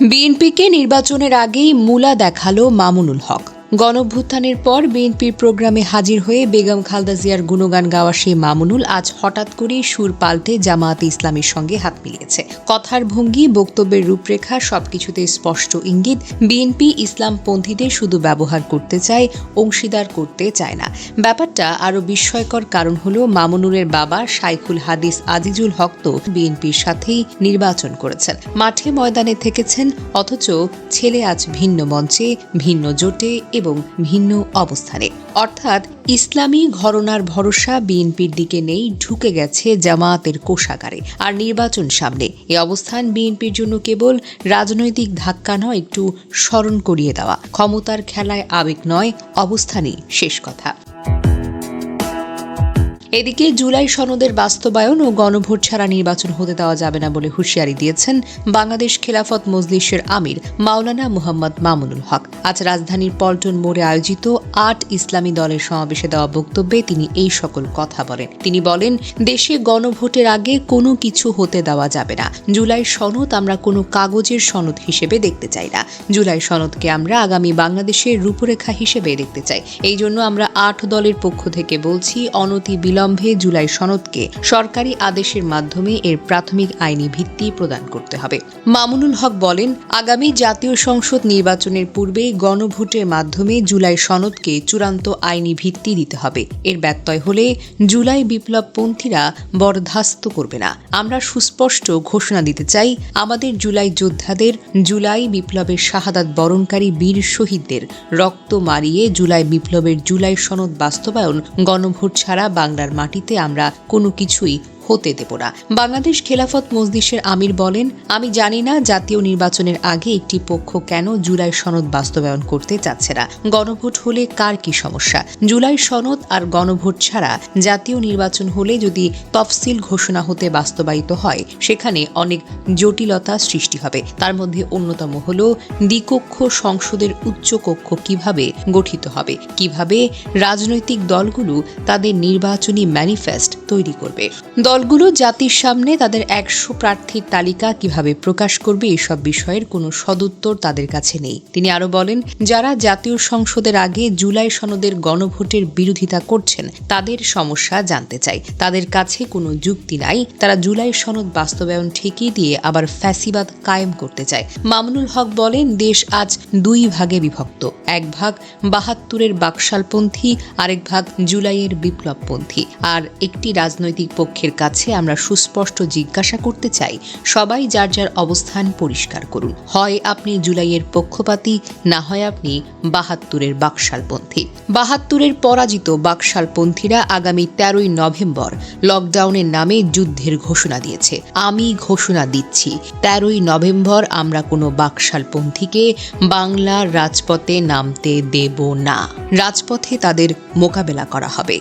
বিএনপিকে নির্বাচনের আগেই মূলা দেখাল মামুনুল হক। গণভ্যুত্থানের পর বিএনপির প্রোগ্রামে হাজির হয়ে বেগম খালদা জিয়ার গুণগান গাওয়া সেই মামুনুল আজ হঠাৎ করেই সুর পাল্টে জামায়াতে ইসলামের সঙ্গে হাত মিলিয়েছে। কথার ভঙ্গি, বক্তব্যের রূপরেখা সবকিছুতে স্পষ্ট ইঙ্গিত, বিএনপি ইসলামপন্থীদের শুধু ব্যবহার করতে চায়, অংশীদার করতে চায় না। ব্যাপারটা আরও বিস্ময়কর কারণ হল মামুনুলের বাবা শাইখুল হাদিস আজিজুল হক তো বিএনপির সাথেই নির্বাচন করেছেন। মাঠে ময়দানে থেকেছেন, অথচ ছেলে আজ ভিন্ন মঞ্চে, ভিন্ন জোটে এবং ভিন্ন অবস্থানে। অর্থাৎ ইসলামী ঘরনার ভরসা বিএনপির দিকে নেই, ঢুকে গেছে জামায়াতের কোষাগারে। আর নির্বাচন সামনে, এ অবস্থান বিএনপির জন্য কেবল রাজনৈতিক ধাক্কা নয়, একটু স্মরণ করিয়ে দেওয়া। ক্ষমতার খেলায় আবেগ নয়, অবস্থানই শেষ কথা। এদিকে জুলাই সনদের বাস্তবায়ন ও গণভোট ছাড়া নির্বাচন হতে দেওয়া যাবে না বলে হুঁশিয়ারি দিয়েছেন বাংলাদেশ খেলাফত মজলিসের আমির মাওলানা মুহাম্মদ মামুনুল হক। আজ রাজধানীর পল্টন মোড়ে আয়োজিত আট ইসলামী দলের সমাবেশে দেওয়া বক্তব্যে তিনি এই সকল কথা বলেন। তিনি বলেন, দেশে গণভোটের আগে কোনো কিছু হতে দেওয়া যাবে না। জুলাই সনদ আমরা কোনো কাগজের সনদ হিসেবে দেখতে চাই না। জুলাই সনদকে আমরা আগামী বাংলাদেশের রূপরেখা হিসেবে দেখতে চাই। এই জন্য আমরা আট দলের পক্ষ থেকে বলছি, অনতি বিলম্বে জুলাই সনদকে সরকারি আদেশের মাধ্যমে এর প্রাথমিক আইনি ভিত্তি প্রদান করতে হবে। মামুনুল হক বলেন, আগামী জাতীয় সংসদ নির্বাচনের পূর্বে গণভোটের মাধ্যমে জুলাই সনদকে চূড়ান্ত আইনি ভিত্তি দিতে হবে। এর ব্যত্যয় হলে জুলাই বিপ্লবপন্থীরা বরদাস্ত করবে না। আমরা সুস্পষ্ট ঘোষণা দিতে চাই, আমাদের জুলাই যোদ্ধাদের জুলাই বিপ্লবের শাহাদাত বরণকারী বীর শহীদদের রক্ত মারিয়ে জুলাই বিপ্লবের জুলাই সনদ বাস্তবায়ন গণভোট ছাড়া বাংলার মাটিতে আমরা কোনো কিছুই হতে দেব না। বাংলাদেশ খেলাফত মজলিসের আমির বলেন, আমি জানি না জাতীয় নির্বাচনের আগে একটি পক্ষ কেন জুলাই সনদ বাস্তবায়ন করতে চাচ্ছে না। গণভোট হলে কার কি সমস্যা? জুলাই সনদ আর গণভোট ছাড়া জাতীয় নির্বাচন হলে যদি তফসিল ঘোষণা হতে বাস্তবায়িত হয়, সেখানে অনেক জটিলতা সৃষ্টি হবে। তার মধ্যে অন্যতম হল, দ্বিকক্ষ সংসদের উচ্চকক্ষ কীভাবে গঠিত হবে? কীভাবে রাজনৈতিক দলগুলো তাদের নির্বাচনী ম্যানিফেস্ট তৈরি করবে? দলগুলো জাতির সামনে তাদের একশো প্রার্থীর তালিকা কীভাবে প্রকাশ করবে এসব বিষয়ের কোনো সদুত্তর তাদের কাছে নেই। তিনি আরও বলেন, যারা জাতীয় সংসদের আগে জুলাই সনদের গণভোটের বিরোধিতা করছেন, তাদের সমস্যা জানতে চাই। তাদের কাছে কোনো যুক্তি নাই। তারা জুলাই সনদ বাস্তবায়ন ঠেকিয়ে দিয়ে আবার ফ্যাসিবাদ কায়েম করতে চায়। মামুনুল হক বলেন, দেশ আজ দুই ভাগে বিভক্ত। এক ভাগ বাহাত্তরের বাকশালপন্থী, আরেক ভাগ জুলাইয়ের বিপ্লবপন্থী। আর একটি রাজনৈতিক পক্ষের কাছে আমরা সুস্পষ্ট জিজ্ঞাসা করতে চাই, সবাই যার যার অবস্থান পরিষ্কার করুন। হয় আপনি জুলাইয়ের পক্ষপাতী, না হয় আপনি বাহাত্তরের বাকশালপন্থী। বাহাত্তরের পরাজিত বাকশালপন্থীরা আগামী তেরোই নভেম্বর লকডাউনের নামে যুদ্ধের ঘোষণা দিয়েছে। আমি ঘোষণা দিচ্ছি, তেরোই নভেম্বর আমরা কোনো বাকশালপন্থীকে বাংলার রাজপথে নামতে দেব না। রাজপথে তাদের মোকাবেলা করা হবে।